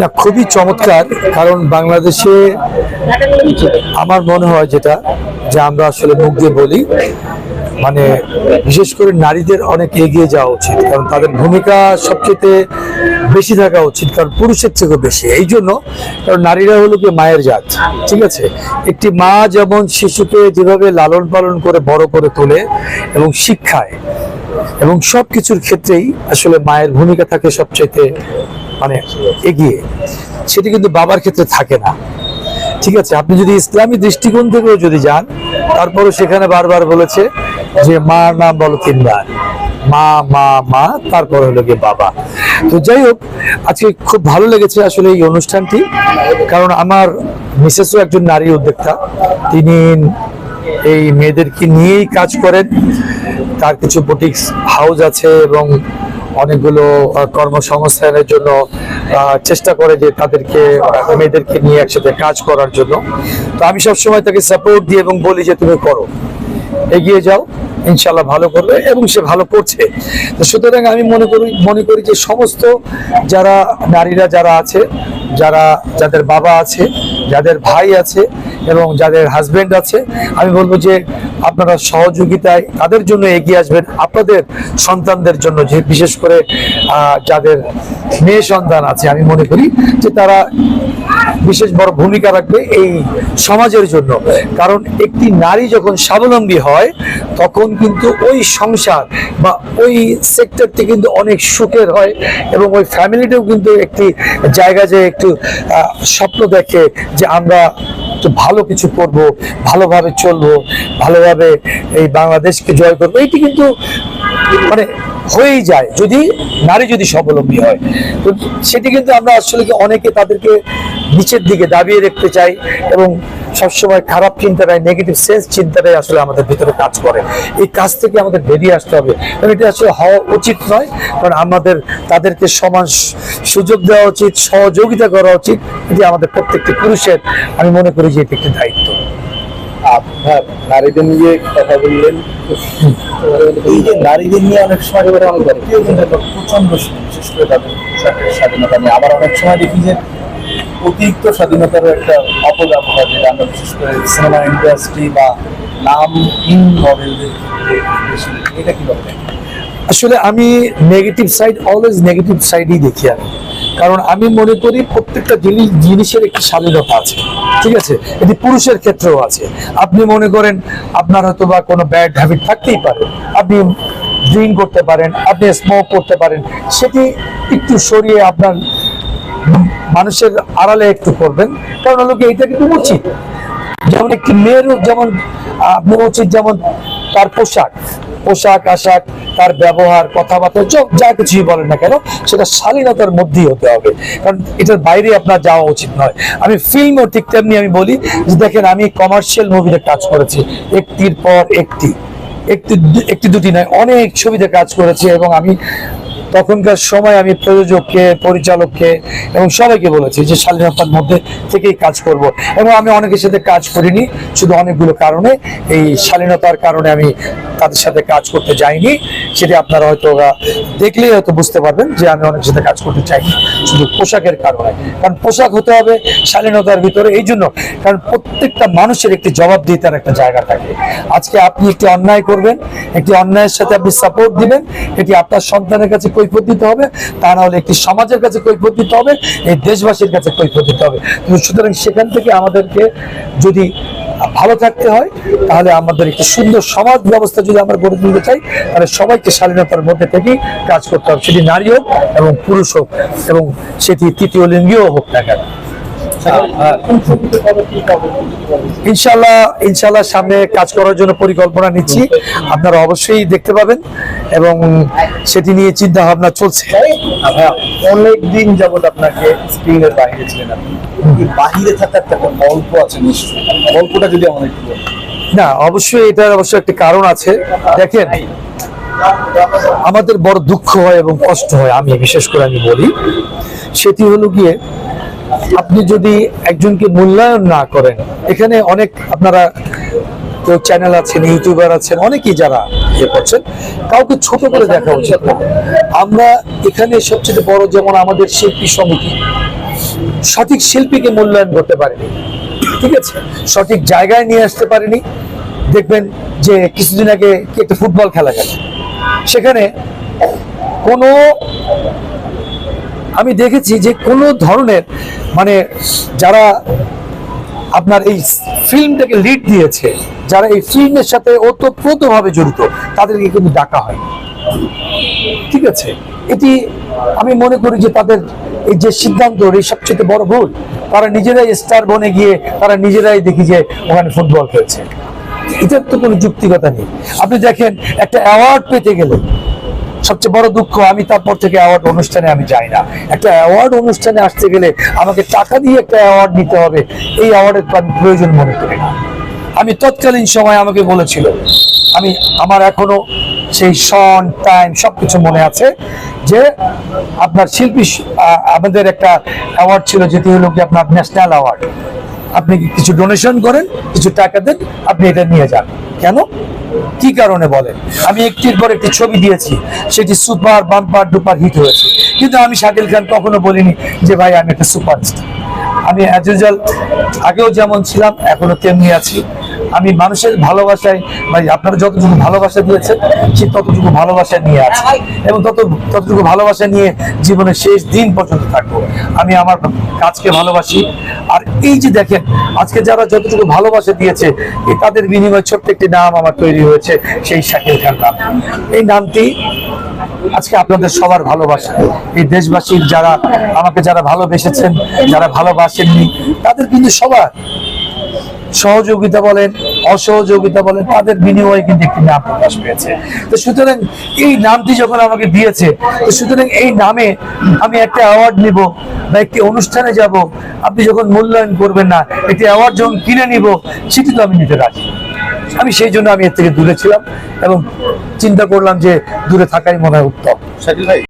না, খুবই চমৎকার, কারণ বাংলাদেশে আমার মনে হয় যেটা, যে আমরা আসলে মুখ দিয়ে বলি মানে বিশেষ করে নারীদের অনেক এগিয়ে যাওয়া উচিত, কারণ তাদের ভূমিকা সবচেয়ে বেশি থাকা উচিত, কারণ পুরুষের থেকেও বেশি, এই জন্য, কারণ নারীরা হলো কি মায়ের জাত, ঠিক আছে? একটি মা যেমন শিশুকে যেভাবে লালন পালন করে বড় করে তোলে এবং শিক্ষায়, এবং সব কিছুর ক্ষেত্রেই আসলে মায়ের ভূমিকা থাকে সবচাইতে মানে এগিয়ে, সেটি কিন্তু বাবার ক্ষেত্রে থাকে না। ঠিক আছে, আপনি যদি ইসলামী দৃষ্টিকোণ থেকেও যদি যান তারপরে সেখানে বারবার বলেছে যে, মার নাম বলো তিনবার। মা মা মা, তারপর হলো গিয়ে বাবা। তো যাই হোক, আজকে খুব ভালো লেগেছে আসলে এই অনুষ্ঠানটি, কারণ আমার মিসেসও একজন নারী উদ্যোক্তা। তিনি এই মেয়েদেরকে নিয়েই কাজ করেন। তার কিছু বুটিক্স হাউস আছে এবং অনেকগুলো কর্মসংস্থানের জন্য চেষ্টা করে যে তাদেরকে মেয়েদেরকে নিয়ে একসাথে কাজ করার জন্য। তো আমি সবসময় তাকে সাপোর্ট দিই এবং বলি যে তুমি করো। এগিয়ে যাও ইনশাল্লাহ ভালো করবে এবং সে ভালো করছে। তো সুতরাং আমি মনে করি মনে করি যে সমস্ত যারা নারীরা যারা আছে, যারা, যাদের বাবা আছে, যাদের ভাই আছে এবং যাদের হাজবেন্ড আছে, আমি বলব যে আপনারা সহযোগিতায় তাদের জন্য এগিয়ে আসবেন? আপনাদের সন্তানদের জন্য, যে বিশেষ করে যাদের মেয়ে সন্তান আছে, আমি মনে করি যে তারা বিশেষ বড় ভূমিকা রাখবে এই সমাজের জন্য। কারণ একটি নারী যখন স্বাবলম্বী হয়, তখন কিন্তু ওই সংসার বা ওই সেক্টরটি কিন্তু অনেক সুখের হয় এবং ওই ফ্যামিলিটাও কিন্তু একটি জায়গা যে একটু স্বপ্ন দেখে যে আমরা একটু ভালো কিছু করব, ভালোভাবে চলবো, ভালোভাবে এই বাংলাদেশকে জয় করব। এইটি কিন্তু মানে হয়েই যায়, যদি নারী যদি স্বাবলম্বী হয়। তো সেটি কিন্তু আমরা আসলে অনেকে তাদেরকে নিচের দিকে দাবিয়ে রাখতে চাই এবং সবসময় খারাপ চিন্তাটাই নেগেটিভ সেন্স চিন্তাটাই আসলে আমাদের ভিতরে কাজ করে। এই কাজ থেকে আমাদের বেরিয়ে আসতে হবে। এবং এটা আসলে হওয়া উচিত নয়, কারণ আমাদের, তাদেরকে সমান সুযোগ দেওয়া উচিত, সহযোগিতা করা উচিত। এটি আমাদের প্রত্যেকটি পুরুষের, আমি মনে করি যে এটি একটি দায়িত্ব। আপনার নারীদের নিয়ে কথা বললেন। এই যে নারীদের নিয়ে অনেক সময় এবারে অনেক প্রচণ্ড বিশেষ করে তাদের স্বাধীনতা নিয়ে। আবার অনেক সময় দেখি যে অতিরিক্ত স্বাধীনতারও একটা অপব্যবহার, যেটা আমরা বিশেষ করে সিনেমা ইন্ডাস্ট্রি বা নাম ইন মডেলদের এটা কি বলবেন আসলে আমি নেগেটিভ সাইড অলওয়েজ নেগেটিভ সাইডই দেখি আমি। কারণ আমি মনে করি প্রত্যেকটা জিনিস, জিনিসের একটি স্বাধীনতা আছে, ঠিক আছে? এটি পুরুষের ক্ষেত্রেও আছে। আপনি মনে করেন আপনার হয়তো বা কোনো ব্যাড হ্যাবিট থাকতেই পারে। আপনি ড্রিঙ্ক করতে পারেন, আপনি স্মোক করতে পারেন, সেটি একটু সরিয়ে আপনার মানুষের আড়ালে একটু করবেন। কারণ হলো কি এটা কিন্তু উচিত। যেমন একটি মেয়েরও যেমন আপনার উচিত যেমন তার পোশাক পোশাক, আশাক, তার ব্যবহার, কথাবার্তা, যা- যা কিছুই বলেন না কেন, সেটা শালীনতার মধ্যেই হতে হবে। কারণ এটার বাইরে আপনার যাওয়া উচিত নয়। আমি ফিল্মও ঠিক তেমনি আমি বলি যে, দেখেন, আমি কমার্শিয়াল মুভিতে কাজ করেছি। একটির পর একটি। একটি একটি দুটি নয়, অনেক ছবিতে কাজ করেছি এবং আমি তখনকার সময় আমি প্রযোজককে, পরিচালককে এবং সবাইকে বলেছি যে স্বাধীনতার মধ্যে থেকেই কাজ করব। এবং আমি অনেকের সাথে কাজ করিনি, শুধু অনেকগুলো কারণে। এই শালীনতার কারণে আমি তাদের সাথে কাজ করতে যাইনি। সেটি আপনারা হয়তো দেখলেই হয়তো বুঝতে পারবেন যে আমি অনেকের সাথে কাজ করতে চাইনি, শুধু পোশাকের কারণে। কারণ পোশাক হতে হবে শালীনতার ভিতরে, এই জন্য। কারণ প্রত্যেকটা মানুষের একটি জবাবদিহিতার একটা জায়গা থাকে। আজকে আপনি একটি অন্যায় করবেন, একটি অন্যায়ের সাথে আপনি সাপোর্ট দিবেন, এটি আপনার সন্তানের কাছে কৈফত দিতে হবে, তা না হলে একটি সমাজের কাছে কৈফত দিতে হবে, এই দেশবাসীর কাছে কৈফত দিতে হবে। সুতরাং সেখান থেকে আমাদেরকে যদি ভালো থাকতে হয়, তাহলে আমাদের একটি সুন্দর সমাজ ব্যবস্থা যদি আমরা গড়ে তুলতে চাই, তাহলে সবাইকে স্বাধীনতার মধ্যে থেকেই কাজ করতে হবে। সেটি নারী হোক এবং পুরুষ হোক এবং সেটি তৃতীয় লিঙ্গীয় হোক না কেন। ইনশাল্লাহ ইনশাল্লাহ সামনে কাজ করার জন্য পরিকল্পনা নিচ্ছি। আপনারা অবশ্যই দেখতে পাবেন। এবং সেটি নিয়ে চিন্তা ভাবনা চলছে। অনেক দিন যাবত আপনাকে স্ক্রিনের বাইরে ছিলেন আপনি। বাহিরে থাকার একটা গল্প আছে নিশ্চয়ই। গল্পটা যদি আমাদের একটু না অবশ্যই এটার অবশ্যই একটি কারণ আছে। দেখেন আমাদের বড় দুঃখ হয় এবং কষ্ট হয় আমি বিশেষ করে আমি বলি। সেটি হলো গিয়ে আপনি যদি একজনকে মূল্যায়ন না করেন এখানে অনেক আপনারা কেউ চ্যানেল আছেন ইউটিউবার আছেন, অনেকেই যারা ইয়ে করছেন, কাউকে ছোট করে দেখা উচিত না। আমরা এখানে সবচেয়ে বড় যেমন আমাদের শিল্পী সমিতি, সঠিক শিল্পীকে মূল্যায়ন করতে পারেনি, ঠিক আছে? সঠিক জায়গায় নিয়ে আসতে পারেনি। দেখবেন যে কিছুদিন আগে একটা ফুটবল খেলা গেল সেখানে কোনো, আমি দেখেছি যে কোনো ধরনের মানে যারা আপনার এই ফিল্মটাকে লিড দিয়েছে যারা এই ফিল্মের সাথে ওতপ্রোতভাবে জড়িত, তাদেরকে কিন্তু ডাকা হয় ঠিক আছে? এটি আমি মনে করি যে তাদের এই যে সিদ্ধান্ত এই সবচেয়ে বড় ভুল, তারা নিজেরাই স্টার বনে গিয়ে, তারা নিজেরাই দেখি যে ওখানে ফুটবল খেলছে। এটার তো কোনো যুক্তিকতা নেই। আপনি দেখেন, একটা অ্যাওয়ার্ড পেতে গেলে সবচেয়ে বড় দুঃখ, আমি তারপর থেকে অ্যাওয়ার্ড অনুষ্ঠানে আমি যাই না। একটা অ্যাওয়ার্ড অনুষ্ঠানে আসতে গেলে আমাকে টাকা দিয়ে একটা অ্যাওয়ার্ড নিতে হবে, এই অ্যাওয়ার্ডের প্রয়োজন মনে করি না। আমি তৎকালীন সময় আমাকে বলেছিল, আমি, আমার এখনও সেই সন, টাইম সবকিছু মনে আছে যে আপনার শিল্পী আমাদের একটা অ্যাওয়ার্ড ছিল যেটি হলো কি আপনার ন্যাশনাল অ্যাওয়ার্ড আপনি কিছু ডোনেশন করেন, কিছু টাকা দেন, আপনি এটা নিয়ে যান। কেন? কি কারণে বলেন? আমি একটির পর একটি ছবি দিয়েছি, সেটি সুপার বাম্পার ডুপার হিট হয়েছে। কিন্তু আমি শাকিল খান কখনো বলিনি যে ভাই, আমি একটা সুপারস্টার। আমি অ্যাজ আগেও যেমন ছিলাম, এখনও তেমনি আছি। আমি মানুষের ভালোবাসায়, ভাই, আপনারা যতটুকু ভালোবাসা দিয়েছেন ঠিক ততটুকু ভালোবাসা নিয়ে আছি। এবং তত, ততটুকু ভালোবাসা নিয়ে জীবনের শেষ দিন পর্যন্ত থাকব। আমি আমার কাজকে ভালোবাসি। আর এই যে দেখেন, আজকে যারা যতটুকু ভালোবাসা দিয়েছে তাদের বিনিময়ে ছোট্ট একটি নাম আমার তৈরি হয়েছে, সেই শাকিল খান নাম। এই নামটি আজকে আপনাদের সবার ভালোবাসা। এই দেশবাসীর যারা, আমাকে যারা ভালোবেসেছেন, যারা ভালোবাসেননি, তাদের কিন্তু সবার সহযোগিতা বলেন, অসহযোগিতা বলেন, তাদের বিনিময়ে কিন্তু একটি নাম প্রকাশ পেয়েছে। তো সুতরাং এই নামটি যখন আমাকে দিয়েছে, তো সুতরাং এই নামে আমি একটা অ্যাওয়ার্ড নিব বা একটি অনুষ্ঠানে যাব। আপনি যখন মূল্যায়ন করবেন না, একটি অ্যাওয়ার্ড যখন কিনে নিব, সেটি তো আমি নিতে রাজি। আমি সেই জন্য আমি এর থেকে দূরে ছিলাম এবং চিন্তা করলাম যে দূরে থাকাই মনে হয় উত্তম।